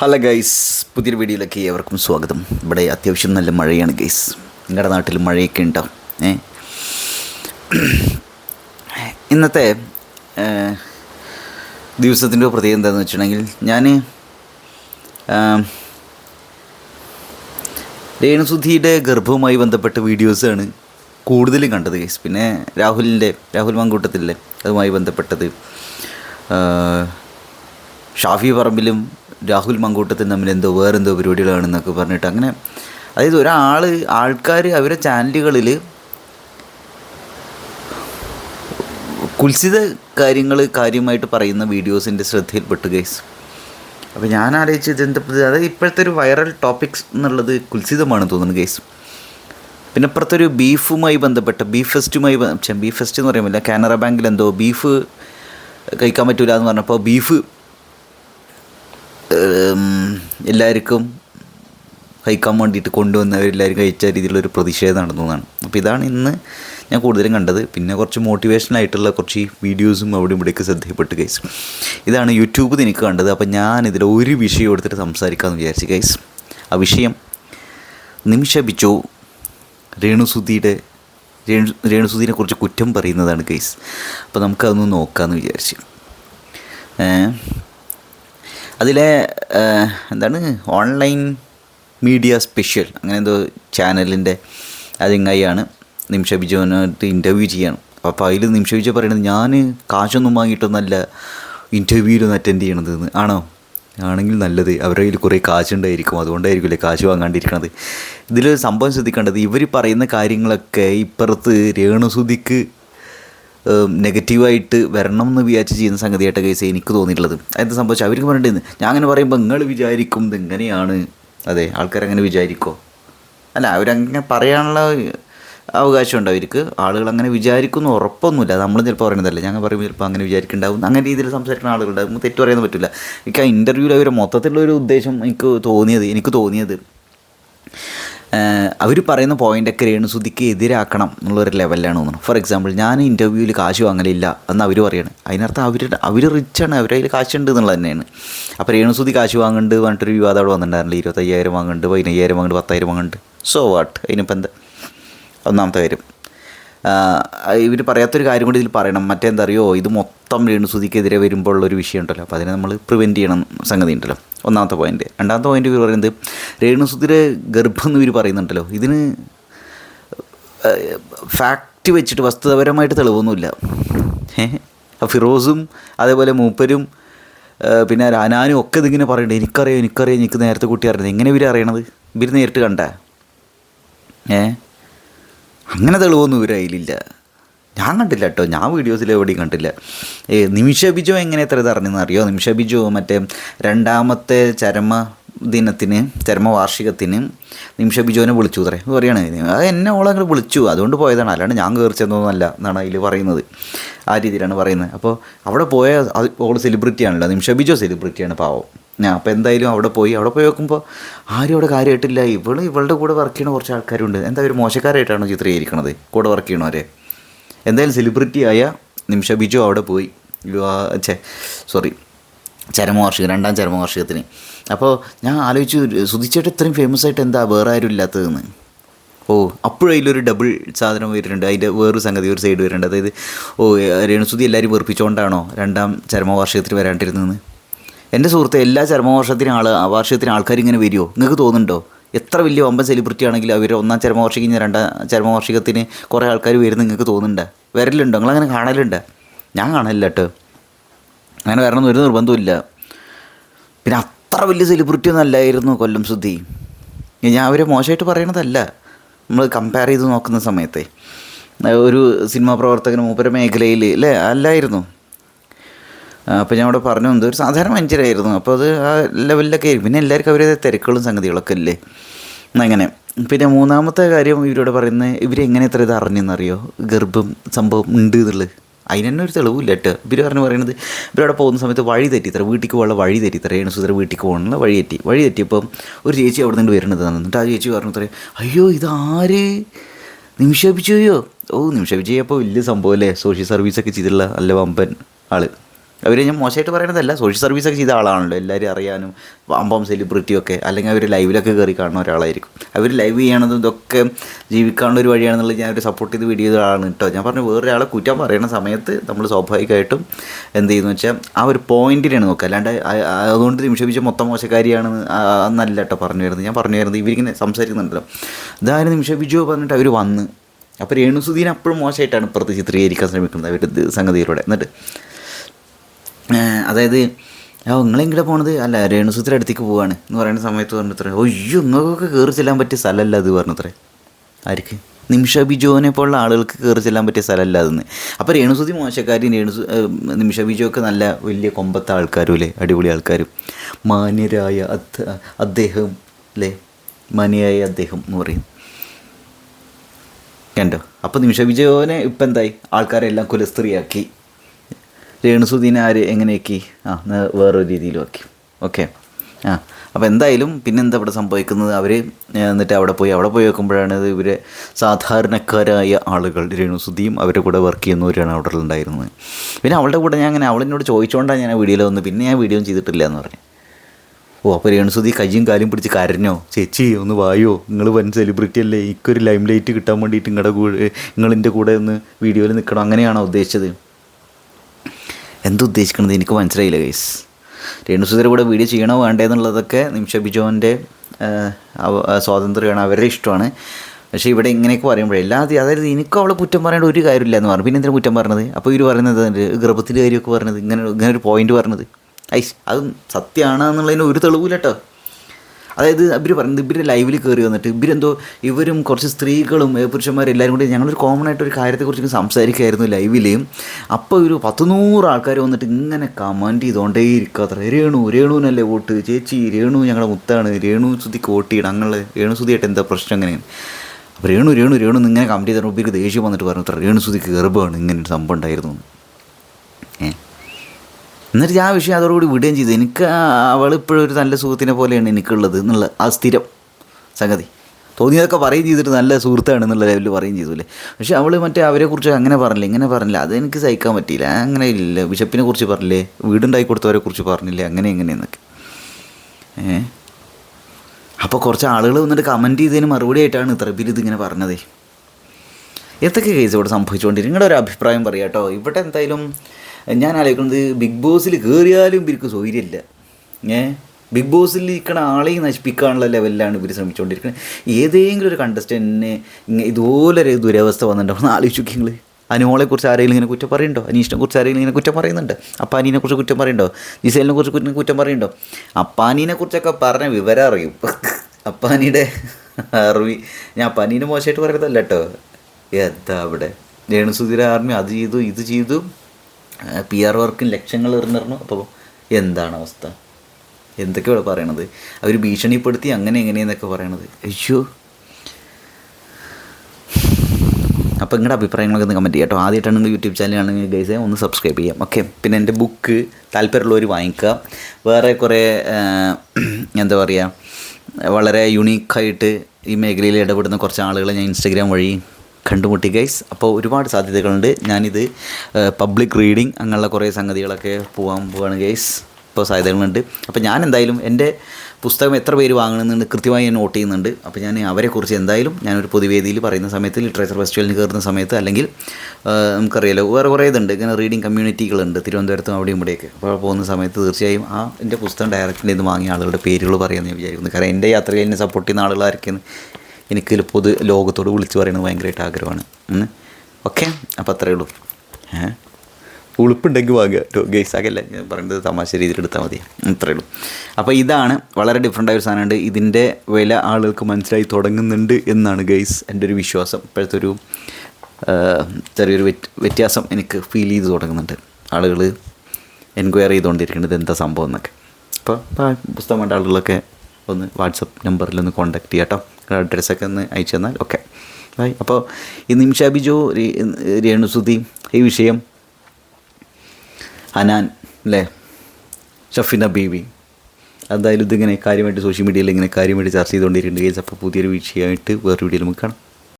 Hello guys പുതിയൊരു വീഡിയോയിലേക്ക് ഏവർക്കും സ്വാഗതം. ഇവിടെ അത്യാവശ്യം നല്ല മഴയാണ് ഗൈസ്. നിങ്ങളുടെ നാട്ടിൽ മഴയൊക്കെ ഉണ്ടോ? ഏ? ഇന്നത്തെ ദിവസത്തിന്റെ പ്രത്യേകത എന്താണെന്ന് വെച്ചിട്ടുണ്ടെങ്കിൽ ഞാൻ രേണുസുധിയുടെ ഗർഭവുമായി ബന്ധപ്പെട്ട വീഡിയോസാണ് കൂടുതലും കണ്ടത് ഗൈസ്. പിന്നെ രാഹുലിന്റെ രാഹുൽ മങ്കൂട്ടത്തിലെ അതുമായി ബന്ധപ്പെട്ടത് ഷാഫി പറമ്പിലും രാഹുൽ മങ്കൂട്ടത്തിൽ തമ്മിൽ എന്തോ വേറെന്തോ പരിപാടികളാണെന്നൊക്കെ പറഞ്ഞിട്ട് അങ്ങനെ അതായത് ഒരാൾ ആൾക്കാർ അവരെ ചാനലുകളിൽ കുൽസിത കാര്യങ്ങൾ കാര്യമായിട്ട് പറയുന്ന വീഡിയോസിന്റെ ശ്രദ്ധയിൽപ്പെട്ടു ഗൈസ് അപ്പോൾ ഞാൻ ആലോചിച്ചത് എന്താ അതായത് ഇപ്പോഴത്തെ ഒരു വൈറൽ ടോപ്പിക്സ് എന്നുള്ളത് കുൽസിതമാണ് തോന്നുന്നത് ഗൈസ് പിന്നെ അപ്പുറത്തൊരു ബീഫുമായി ബന്ധപ്പെട്ട ബീഫ് ഫെസ്റ്റുമായി ബീഫ് ഫെസ്റ്റ് എന്ന് പറയുമ്പോൾ കാനറ ബാങ്കിൽ എന്തോ ബീഫ് കഴിക്കാൻ പറ്റൂല എന്ന് പറഞ്ഞപ്പോൾ ബീഫ് എല്ലാവർക്കും കഴിക്കാൻ വേണ്ടിയിട്ട് കൊണ്ടുവന്നവരെല്ലാവരും കഴിച്ച രീതിയിലുള്ളൊരു പ്രതിഷേധം നടന്നതാണ് അപ്പോൾ ഇതാണ് ഇന്ന് ഞാൻ കൂടുതലും കണ്ടത്. പിന്നെ കുറച്ച് മോട്ടിവേഷനായിട്ടുള്ള കുറച്ച് വീഡിയോസും അവിടെ ഇവിടെയൊക്കെ ശ്രദ്ധയപ്പെട്ട് ഗൈസ് ഇതാണ് യൂട്യൂബിൽ എനിക്ക് കണ്ടത്. അപ്പോൾ ഞാൻ ഇതിൽ ഒരു വിഷയം എടുത്തിട്ട് സംസാരിക്കാമെന്ന് വിചാരിച്ചു ഗൈസ് ആ വിഷയം നിമിഷ ബിച്ചോ രേണുസുധിയുടെ രേണു രേണുസുധീനെ കുറിച്ച് കുറ്റം പറയുന്നതാണ് ഗൈസ് അപ്പോൾ നമുക്കതൊന്ന് നോക്കാമെന്ന് വിചാരിച്ചു. അതിലെ എന്താണ്? ഓൺലൈൻ മീഡിയ സ്പെഷ്യൽ അങ്ങനെ എന്തോ ചാനലിന്റെ അതിങ്ങായിയാണ് നിമിഷ ബിജുവിനായിട്ട് ഇന്റർവ്യൂ ചെയ്യണം. അപ്പോൾ അതിൽ നിമിഷ ബിജു പറയുന്നത് ഞാൻ കാശൊന്നും വാങ്ങിയിട്ടൊന്നല്ല ഇന്റർവ്യൂവിലൊന്ന് അറ്റൻഡ് ചെയ്യണതെന്ന് ആണോ? ആണെങ്കിൽ നല്ലത്. അവരുടെ കയ്യിൽ കുറേ കാശുണ്ടായിരിക്കും. അതുകൊണ്ടായിരിക്കില്ലേ കാശ് വാങ്ങാണ്ടിരിക്കണത്? ഇതിലൊരു സംഭവം ശ്രദ്ധിക്കേണ്ടത് ഇവർ പറയുന്ന കാര്യങ്ങളൊക്കെ ഇപ്പുറത്ത് രേണുസുതിക്ക് നെഗറ്റീവായിട്ട് വരണം എന്ന് വിചാരിച്ച് ചെയ്യുന്ന സംഗതിയായിട്ട് കേസ് എനിക്ക് തോന്നിയിട്ടുള്ളത്. അതെന്താ സംഭവിച്ചത് അവർക്ക് പറഞ്ഞിട്ടുണ്ട് ഞാൻ അങ്ങനെ പറയുമ്പോൾ നിങ്ങൾ വിചാരിക്കും ഇത് എങ്ങനെയാണ് അതെ ആൾക്കാരങ്ങനെ വിചാരിക്കോ? അല്ല അവരങ്ങനെ പറയാനുള്ള അവകാശമുണ്ട്. അവർക്ക് ആളുകൾ അങ്ങനെ വിചാരിക്കുന്ന ഉറപ്പൊന്നുമില്ല. നമ്മൾ ചിലപ്പോൾ പറയുന്നതല്ല. ഞങ്ങൾ പറയുമ്പോൾ ചിലപ്പോൾ അങ്ങനെ വിചാരിക്കുന്നുണ്ടാവും. അങ്ങനെ രീതിയിൽ സംസാരിക്കുന്ന ആളുകളുണ്ടാവും തെറ്റ് പറയാൻ പറ്റില്ല എനിക്ക് ആ ഇന്റർവ്യൂവിൽ അവർ മൊത്തത്തിലുള്ള ഒരു ഉദ്ദേശം എനിക്ക് തോന്നിയത് എനിക്ക് തോന്നിയത് അവർ പറയുന്ന പോയിന്റൊക്കെ രേണുസുതിക്ക് എതിരാക്കണം എന്നുള്ളൊരു ലെവലിലാണ് തോന്നുന്നത്. ഫോർ എക്സാമ്പിൾ ഞാൻ ഇന്റർവ്യൂവിൽ കാശ് വാങ്ങലില്ല എന്ന് അവർ പറയുന്നത് അതിനർത്ഥം അവരുടെ അവർ റിച്ചാണ് അവരുടെ കയ്യിൽ കാശുണ്ട് എന്നുള്ളത് തന്നെയാണ്. അപ്പോൾ രേണുസുതി കാശ് വാങ്ങുന്നുണ്ട് പറഞ്ഞിട്ടൊരു വിവാദം അവിടെ വന്നിട്ടുണ്ടായിരുന്നില്ല. ഇരുപത്തയ്യായിരം വാങ്ങുന്നുണ്ട് പതിനയ്യായിരം വാങ്ങുന്നുണ്ട് പത്തായിരം വാങ്ങുന്നുണ്ട് സോ വാട്ട് അതിനിപ്പോൾ എന്താ? ഒന്നാമത്തെ കാര്യം. ഇവർ പറയാത്തൊരു കാര്യം കൂടി ഇതിൽ പറയണം. മറ്റെന്താ അറിയോ ഇത് മൊത്തം രേണുസുതിക്കെതിരെ വരുമ്പോൾ ഉള്ളൊരു വിഷയം ഉണ്ടല്ലോ അപ്പോൾ അതിനെ നമ്മൾ പ്രിവെന്റ് ചെയ്യണം സംഗതി ഉണ്ടല്ലോ. ഒന്നാമത്തെ പോയിന്റ് രണ്ടാമത്തെ പോയിന്റ് ഇവർ പറയുന്നത് രേണുസുതിരെ ഗർഭം എന്ന് ഇവർ പറയുന്നുണ്ടല്ലോ. ഇതിന് ഫാക്റ്റ് വെച്ചിട്ട് വസ്തുതപരമായിട്ട് തെളിവൊന്നുമില്ല. ഫിറോസും അതേപോലെ മൂപ്പരും പിന്നെ രാനാനും ഒക്കെ ഇതിങ്ങനെ പറയണ്ടേ. എനിക്കറിയാം എനിക്കറിയാം എനിക്ക് നേരത്തെ കുട്ടി അറിയുന്നത് എങ്ങനെ ഇവർ അറിയണത്? ഇവർ നേരിട്ട് കണ്ടേ? ഏ? അങ്ങനെ തെളിവൊന്നും ഇവർ അതിലില്ല ഞാൻ കണ്ടില്ല കേട്ടോ ഞാൻ വീഡിയോസിൽ എവിടെയും കണ്ടില്ല. ഏ നിമിഷ ബിജോ എങ്ങനെ എത്ര ഇത് അറിഞ്ഞെന്ന് അറിയോ? നിമിഷ ബിജോ മറ്റേ രണ്ടാമത്തെ ചരമ ദിനത്തിന് ചരമവാർഷികത്തിന് നിമിഷ ബിജോനെ വിളിച്ചു അത്രേ പറയാണ്. അത് എന്നെ ഓളങ്ങനെ വിളിച്ചു. അതുകൊണ്ട് പോയതാണ്. അല്ലാണ്ട് ഞാൻ കയറി എന്നാണ് അതിൽ പറയുന്നത്. ആ രീതിയിലാണ് പറയുന്നത്. അപ്പോൾ അവിടെ പോയ ഓൾ സെലിബ്രിറ്റി ആണല്ലോ. നിമിഷ ബിജോ സെലിബ്രിറ്റിയാണ് പാവം. ഞാൻ അപ്പോൾ എന്തായാലും അവിടെ പോയി. അവിടെ പോയി നോക്കുമ്പോൾ ആരും അവിടെ കാര്യമായിട്ടില്ല ഇവൾ ഇവളുടെ കൂടെ വർക്ക് ചെയ്യണ കുറച്ച് ആൾക്കാരുണ്ട്. എന്താ ഒരു മോശക്കാരായിട്ടാണോ ചിത്രീകരിക്കണത്? കൂടെ വർക്ക് ചെയ്യണവരെ എന്തായാലും സെലിബ്രിറ്റി ആയ നിമിഷ ബിജു അവിടെ പോയി. ചേ സോറി ചരമവാർഷികം രണ്ടാം ചരമവാർഷികത്തിന്. അപ്പോൾ ഞാൻ ആലോചിച്ചു സുധിച്ചേട്ട് ഇത്രയും ഫേമസ് ആയിട്ട് എന്താ വേറെ ആരും ഇല്ലാത്തതെന്ന്? ഓ അപ്പോഴും അതിലൊരു ഡബിൾ സാധനം വരുന്നുണ്ട്. അതിന്റെ വേറൊരു സംഗതി ഒരു സൈഡ് വരുന്നുണ്ട്. അതായത് ഓ രേണുസുതി എല്ലാവരും വെറുപ്പിച്ചുകൊണ്ടാണോ രണ്ടാം ചരമവാർഷികത്തിൽ വരാണ്ടിരുന്നതെന്ന്? എന്റെ സുഹൃത്ത് എല്ലാ ചരമവർഷത്തിനും ആൾ വാർഷികത്തിന് ആൾക്കാർ ഇങ്ങനെ വരുമോ നിങ്ങൾക്ക് തോന്നുന്നുണ്ടോ? എത്ര വലിയ ഒമ്പൻ സെലിബ്രിറ്റി ആണെങ്കിലും അവർ ഒന്നാം ചരമവർഷം കഴിഞ്ഞ രണ്ടാം ചരമവാർഷികത്തിന് കുറേ ആൾക്കാർ വരുന്ന നിങ്ങൾക്ക് തോന്നുന്നുണ്ട്? വരലുണ്ടോ? നിങ്ങളങ്ങനെ കാണലുണ്ട്? ഞാൻ കാണലില്ല കേട്ടോ. അങ്ങനെ വരണം ഒരു നിർബന്ധമില്ല പിന്നെ അത്ര വലിയ സെലിബ്രിറ്റി ഒന്നും അല്ലായിരുന്നു കൊല്ലം സുദ്ധി ഞാൻ അവരെ മോശമായിട്ട് പറയണതല്ല. നമ്മൾ കമ്പയർ ചെയ്ത് നോക്കുന്ന സമയത്തെ. ഒരു സിനിമാ പ്രവർത്തകന് മൂപ്പര മേഖലയിൽ അല്ലേ? അല്ലായിരുന്നു. അപ്പോൾ ഞാൻ അവിടെ പറഞ്ഞു വന്നത് ഒരു സാധാരണ മനുഷ്യരായിരുന്നു. അപ്പോൾ അത് ആ ലെവലിലൊക്കെ ആയിരിക്കും. പിന്നെ എല്ലാവർക്കും അവരുടെ തിരക്കുകളും സംഗതികളൊക്കെ അല്ലേ? അങ്ങനെ. പിന്നെ മൂന്നാമത്തെ കാര്യം ഇവരോട് പറയുന്നത് ഇവരെങ്ങനെ ഇത്ര ഇത് അറിഞ്ഞെന്നറിയോ? ഗർഭം സംഭവം ഉണ്ട് എന്നുള്ളത്. അതിനെന്നെ ഒരു തെളിവില്ല കേട്ടോ. ഇവർ പറഞ്ഞു പറയുന്നത് ഇവരവിടെ പോകുന്ന സമയത്ത് വഴി തെറ്റിത്തറ വീട്ടിൽ പോകാനുള്ള വഴി തെറ്റിത്തറ സുതര വീട്ടിൽ പോകാനുള്ള വഴി തെറ്റി. വഴി തെറ്റിയപ്പം ഒരു ചേച്ചി അവിടെ നിന്ന് വരുന്നത് എന്നിട്ട് ആ ചേച്ചി പറഞ്ഞു ഇത്ര അയ്യോ ഇതാര്? നിമിഷ വിജയോ ഓ നിമിഷ വിജയ് അപ്പോൾ വലിയ സംഭവം അല്ലേ? സോഷ്യൽ സർവീസൊക്കെ ചെയ്തിട്ടുള്ള നല്ല വമ്പൻ ആൾ. അവർ ഞാൻ മോശമായിട്ട് പറയണതല്ല സോഷ്യൽ സർവീസൊക്കെ ചെയ്ത ആളാണല്ലോ എല്ലാവരും അറിയാനും അമ്പം സെലിബ്രിറ്റിയൊക്കെ അല്ലെങ്കിൽ അവർ ലൈവിലൊക്കെ കയറി കാണുന്ന ഒരാളായിരിക്കും. അവർ ലൈവ് ചെയ്യണതും ഇതൊക്കെ ജീവിക്കാനുള്ള ഒരു വഴിയാണെന്നുള്ളത് ഞാൻ ഒരു സപ്പോർട്ട് ചെയ്ത് വീഡിയോ ചെയ്തതാണ് കേട്ടോ ഞാൻ പറഞ്ഞു വേറൊരാളെ കുറ്റം പറയുന്ന സമയത്ത് നമ്മൾ സ്വാഭാവികമായിട്ടും എന്ത് ചെയ്യുന്നു വെച്ചാൽ ആ ഒരു പോയിന്റിനാണ് നോക്കുക. അല്ലാണ്ട് അതുകൊണ്ട് നിമിഷവിച്ച മൊത്തം മോശക്കാരിയാണ് എന്നല്ല കേട്ടോ പറഞ്ഞു വരുന്നത്. ഞാൻ പറഞ്ഞു വരുന്നത് ഇവരിങ്ങനെ സംസാരിക്കുന്നുണ്ടല്ലോ. നിമിഷം ബിജു പറഞ്ഞിട്ട് അവർ വന്ന്. അപ്പോൾ രേണുസുദീനെ അപ്പോഴും മോശമായിട്ടാണ് ഇപ്പുറത്ത് ചിത്രീകരിക്കാൻ ശ്രമിക്കുന്നത് അവരുടെ സംഗതിയിലൂടെ. എന്നിട്ട് അതായത് ആ നിങ്ങളെങ്കിലും പോണത്? അല്ല രേണുസൂത്ര അടുത്തേക്ക് പോവാണ്. എന്ന് പറയുന്ന സമയത്ത് പറഞ്ഞത്രേ ഒയ്യോ നിങ്ങൾക്കൊക്കെ കയറി ചെല്ലാൻ പറ്റിയ സ്ഥലമല്ല അത് പറഞ്ഞത്രേ. ആർക്ക്? നിമിഷ ബിജോനെ പോലുള്ള ആളുകൾക്ക് കയറി ചെല്ലാൻ പറ്റിയ സ്ഥലമല്ല അതെന്ന്. അപ്പോൾ രേണുസൂതി മോശക്കാരി രേണുസു നിമിഷ ബിജോ ഒക്കെ നല്ല വലിയ കൊമ്പത്തെ ആൾക്കാരും അല്ലേ അടിപൊളി ആൾക്കാരും. മാന്യരായ അദ്ദേഹം അല്ലേ? മാന്യയായ അദ്ദേഹം എന്ന് പറയും. കണ്ടോ? അപ്പോൾ നിമിഷ വിജയോനെ ഇപ്പം എന്തായി? ആൾക്കാരെല്ലാം കുലസ്ത്രീയാക്കി. രേണുസുദീനെ ആര് എങ്ങനെയാക്കി? ആ വേറൊരു രീതിയിലും ആക്കി ഓക്കെ. ആ അപ്പോൾ എന്തായാലും പിന്നെന്താ ഇവിടെ സംഭവിക്കുന്നത്? അവർ എന്നിട്ട് അവിടെ പോയി. അവിടെ പോയി നോക്കുമ്പോഴാണ് ഇവർ സാധാരണക്കാരായ ആളുകൾ രേണുസുദ്ധിയും അവരുടെ കൂടെ വർക്ക് ചെയ്യുന്നവരാണ് അവിടെ ഉണ്ടായിരുന്നത്. പിന്നെ അവളുടെ കൂടെ ഞാൻ അങ്ങനെ അവളെന്നോട് ചോദിച്ചുകൊണ്ടാണ് ഞാൻ വീഡിയോയിൽ വന്ന് പിന്നെ ഞാൻ വീഡിയോ ചെയ്തിട്ടില്ല എന്ന് പറഞ്ഞു. ഓ അപ്പോൾ രേണുസുതി കയ്യും കാലും പിടിച്ച് കരഞ്ഞോ? ചേച്ചി ഒന്ന് വായോ? നിങ്ങൾ വൻ സെലിബ്രിറ്റി അല്ലേ? എനിക്കൊരു ലൈം ലൈറ്റ് കിട്ടാൻ വേണ്ടിയിട്ട് നിങ്ങളുടെ കൂടെ നിങ്ങളിന്റെ കൂടെ ഒന്ന് വീഡിയോയിൽ നിൽക്കണം അങ്ങനെയാണോ ഉദ്ദേശിച്ചത്? എന്തുദ്ദേശിക്കണത് എനിക്ക് മനസ്സിലായില്ല ഗൈസ് രേണുസുതിയുടെ കൂടെ വീഡിയോ ചെയ്യണോ വേണ്ടതെന്നുള്ളതൊക്കെ നിമിഷ ബിജോന്റെ സ്വാതന്ത്ര്യമാണ് അവരുടെ ഇഷ്ടമാണ്. പക്ഷേ ഇവിടെ ഇങ്ങനെയൊക്കെ പറയുമ്പോഴേ അത് അതായത് എനിക്കും അവളെ കുറ്റം പറയേണ്ട ഒരു കാര്യമില്ല എന്ന് പറഞ്ഞു. പിന്നെ എന്തിനാ കുറ്റം പറഞ്ഞത്? അപ്പോൾ ഇവർ പറയുന്നത്? ഗർഭത്തിന്റെ കാര്യമൊക്കെ പറഞ്ഞത് ഇങ്ങനെ ഇങ്ങനെ ഒരു പോയിന്റ് പറഞ്ഞത്. ഐസ് അത് സത്യമാണ് എന്നുള്ളതിന് ഒരു തെളിവില്ല കേട്ടോ അതായത് ഇവർ പറയുന്നത് ഇവർ ലൈവിൽ കയറി വന്നിട്ട് ഇവരെന്തോ ഇവരും കുറച്ച് സ്ത്രീകളും പുരുഷന്മാരും എല്ലാവരും കൂടി ഞങ്ങളൊരു കോമൺ ആയിട്ട് ഒരു കാര്യത്തെക്കുറിച്ച് സംസാരിക്കുകയായിരുന്നു ലൈവിൽ അപ്പോൾ ഒരു പത്ത് നൂറ് ആൾക്കാർ വന്നിട്ട് ഇങ്ങനെ കമന്റ് ചെയ്തുകൊണ്ടേ ഇരിക്കാത്ര രേണു രേണുവിനല്ലേ വോട്ട്? ചേച്ചി രേണു ഞങ്ങളുടെ മുത്താണ്. രേണു സുധിക്ക് വോട്ട് ചെയ്യണം. ഞങ്ങൾ രേണു സുധിയായിട്ട് എന്താ പ്രശ്നം എങ്ങനെയാണ് അപ്പോൾ രേണു രേണു രേണു ഇങ്ങനെ കമന്റ് ചെയ്തിട്ട് ഇവർക്ക് ദേഷ്യം വന്നിട്ട് പറഞ്ഞു "അത്ര രേണു സുതിക്ക് ഗർഭമാണ്. ഇങ്ങനെ ഒരു സംഭവം ഉണ്ടായിരുന്നു എന്ന്." ഏ എന്നിട്ട് ഞാൻ ആ വിഷയം അതോടുകൂടി വിടുകയും ചെയ്തു. എനിക്ക് അവൾ ഇപ്പോഴും ഒരു നല്ല സുഹൃത്തിനെ പോലെയാണ് എനിക്കുള്ളത് എന്നുള്ള ആ സ്ഥിരം സംഗതി. തോന്നിയതൊക്കെ പറയും ചെയ്തിട്ട് നല്ല സുഹൃത്താണ് എന്നുള്ള ലെവലിൽ പറയും ചെയ്തു അല്ലേ? പക്ഷേ അവൾ മറ്റേ അവരെക്കുറിച്ച് അങ്ങനെ പറഞ്ഞില്ല ഇങ്ങനെ പറഞ്ഞില്ല. അത് എനിക്ക് സഹിക്കാൻ പറ്റിയില്ല. അങ്ങനെ ഇല്ല. ബിഷപ്പിനെ കുറിച്ച് പറഞ്ഞില്ലേ? വീടുണ്ടാക്കി കൊടുത്തവരെ കുറിച്ച് പറഞ്ഞില്ലേ? അങ്ങനെ എങ്ങനെയെന്നൊക്കെ ഏ? അപ്പോൾ കുറച്ച് ആളുകൾ വന്നിട്ട് കമന്റ് ചെയ്തതിന് മറുപടി ആയിട്ടാണ് ഇത്ര പേര് ഇതിങ്ങനെ പറഞ്ഞതേ. എന്തൊക്കെ കേസ് ഇവിടെ സംഭവിച്ചുകൊണ്ടിരിക്കും നിങ്ങളുടെ ഒരു അഭിപ്രായം പറയാം കേട്ടോ ഇവിടെ എന്തായാലും ഞാൻ ആലോചിക്കുന്നത് ബിഗ് ബോസിൽ കയറിയാലും ഇവർക്ക് സൗകര്യമില്ല. ഏ? ബിഗ് ബോസിൽ ഇരിക്കണ ആളെയും നശിപ്പിക്കാനുള്ള ലെവലിലാണ് ഇവർ ശ്രമിച്ചുകൊണ്ടിരിക്കുന്നത് ഏതെങ്കിലും ഒരു കണ്ടസ്റ്റന്റിന് ഇതുപോലെ ഒരു ദുരവസ്ഥ വന്നിട്ടുണ്ടോ? ആലോചിച്ചു നിങ്ങൾ അനുമോളെ കുറിച്ച് ആരെങ്കിലും ഇങ്ങനെ കുറ്റം പറയുന്നുണ്ടോ? അനീഷിനെക്കുറിച്ച് ആരെങ്കിലും ഇങ്ങനെ കുറ്റം പറയുന്നുണ്ട്? അപ്പാനീനെ കുറിച്ച് കുറ്റം പറയുന്നുണ്ടോ? ജിസേലിനെ കുറിച്ച് കുറ്റം കുറ്റം പറയുന്നുണ്ടോ? അപ്പാനീനെ കുറിച്ചൊക്കെ പറഞ്ഞ വിവരം അറിയും. അപ്പാനിയുടെ അറിവി. ഞാൻ അപ്പാനീനെ മോശമായിട്ട് പറയുന്നതല്ല കേട്ടോ എന്താ അവിടെ? രേണുസുധീര ആർമി അത് ചെയ്തു ഇത് ചെയ്തു. പി ആർ വർക്കിന് ലക്ഷങ്ങൾ എറിഞ്ഞിരുന്നു അപ്പോൾ എന്താണ് അവസ്ഥ? എന്തൊക്കെ ഇവിടെ പറയണത്? അവർ ഭീഷണിപ്പെടുത്തി അങ്ങനെ എങ്ങനെയെന്നൊക്കെ പറയണത്. അയ്യോ. അപ്പോൾ നിങ്ങളുടെ അഭിപ്രായങ്ങളൊക്കെ ഒന്ന് കമന്റ് ചെയ്യാം കേട്ടോ ആദ്യമായിട്ടാണ് നിങ്ങൾ യൂട്യൂബ് ചാനലാണെങ്കിൽ ഗൈസെ ഒന്ന് സബ്സ്ക്രൈബ് ചെയ്യാം. ഓക്കെ പിന്നെ എന്റെ ബുക്ക് താല്പര്യമുള്ളവർ വാങ്ങിക്കുക. വേറെ കുറേ എന്താ പറയുക വളരെ യുണീക്കായിട്ട് ഈ മേഖലയിൽ ഇടപെടുന്ന കുറച്ച് ആളുകളെ ഞാൻ ഇൻസ്റ്റഗ്രാം വഴി കണ്ടുമുട്ടി ഗൈസ് അപ്പോൾ ഒരുപാട് സാധ്യതകളുണ്ട്. ഞാനിത് പബ്ലിക് റീഡിങ് അങ്ങനെയുള്ള കുറേ സംഗതികളൊക്കെ പോകാൻ പോവാണ് ഗൈസ് ഇപ്പോൾ സാധ്യതകളുണ്ട്. അപ്പോൾ ഞാൻ എന്തായാലും എന്റെ പുസ്തകം എത്ര പേര് വാങ്ങണമെന്നുണ്ട് കൃത്യമായി ഞാൻ നോട്ട് ചെയ്യുന്നുണ്ട്. അപ്പോൾ ഞാൻ അവരെക്കുറിച്ച് എന്തായാലും ഞാനൊരു പൊതുവേദിയിൽ പറയുന്ന സമയത്ത് ലിറ്ററേച്ചർ ഫെസ്റ്റിവലിന് കയറുന്ന സമയത്ത് അല്ലെങ്കിൽ നമുക്കറിയാലോ വേറെ കുറേ ഇതുണ്ട്. ഇങ്ങനെ റീഡിങ് കമ്മ്യൂണിറ്റികളുണ്ട് തിരുവനന്തപുരത്തും അവിടെയും ഇവിടെയൊക്കെ. അപ്പോൾ പോകുന്ന സമയത്ത് തീർച്ചയായും ആ എന്റെ പുസ്തകം ഡയറക്റ്റിന്റെ ഇത് വാങ്ങിയ ആളുകളുടെ പേരുകൾ പറയാമെന്ന് വിചാരിക്കുന്നു. കാരണം എന്റെ യാത്രയിൽ എന്നെ സപ്പോർട്ട് ചെയ്യുന്ന ആളുകളായിരിക്കും. എനിക്ക് പൊതു ലോകത്തോട് വിളിച്ചു പറയുന്നത് ഭയങ്കരമായിട്ട് ആഗ്രഹമാണ്. ഓക്കെ? അപ്പോൾ അത്രയേ ഉള്ളൂ. ഏഹ് ഉളുപ്പുണ്ടെങ്കിൽ വാങ്ങുക ഗേസ് ആകല്ല ഞാൻ പറയുന്നത് തമാശ രീതിയിൽ എടുത്താൽ മതി. അത്രയേ ഉള്ളൂ. അപ്പോൾ ഇതാണ് വളരെ ഡിഫറെന്റ് ആയ ഒരു സാധനമുണ്ട്. ഇതിന്റെ വില ആളുകൾക്ക് മനസ്സിലായി തുടങ്ങുന്നുണ്ട് എന്നാണ് ഗൈസ് എന്റെ ഒരു വിശ്വാസം. ഇപ്പോഴത്തെ ഒരു ചെറിയൊരു വ്യത്യാസം എനിക്ക് ഫീൽ ചെയ്ത് തുടങ്ങുന്നുണ്ട്. ആളുകൾ എൻക്വയറി ചെയ്തുകൊണ്ടിരിക്കുന്നത് എന്താ സംഭവം എന്നൊക്കെ. അപ്പോൾ പുസ്തകം വേണ്ട ആളുകളൊക്കെ ഒന്ന് വാട്സപ്പ് നമ്പറിൽ ഒന്ന് കോൺടാക്ട് ചെയ്യാം കേട്ടോ അഡ്രസ്സൊക്കെ ഒന്ന് അയച്ചു തന്നാൽ ഓക്കെ ബൈ അപ്പോൾ ഈ നിമിഷ ബിജു രേണുസുതി ഈ വിഷയം ഹനാൻ അല്ലേ ഷഫിന ബീവി എന്തായാലും ഇതിങ്ങനെ കാര്യമായിട്ട് സോഷ്യൽ മീഡിയയിൽ ഇങ്ങനെ കാര്യമായിട്ട് ചർച്ച ചെയ്തുകൊണ്ടിരിക്കുന്നുണ്ട് കേസ് അപ്പോൾ പുതിയൊരു വിഷയമായിട്ട് വേറെ വീഡിയോയിൽ നമുക്ക് കാണാം.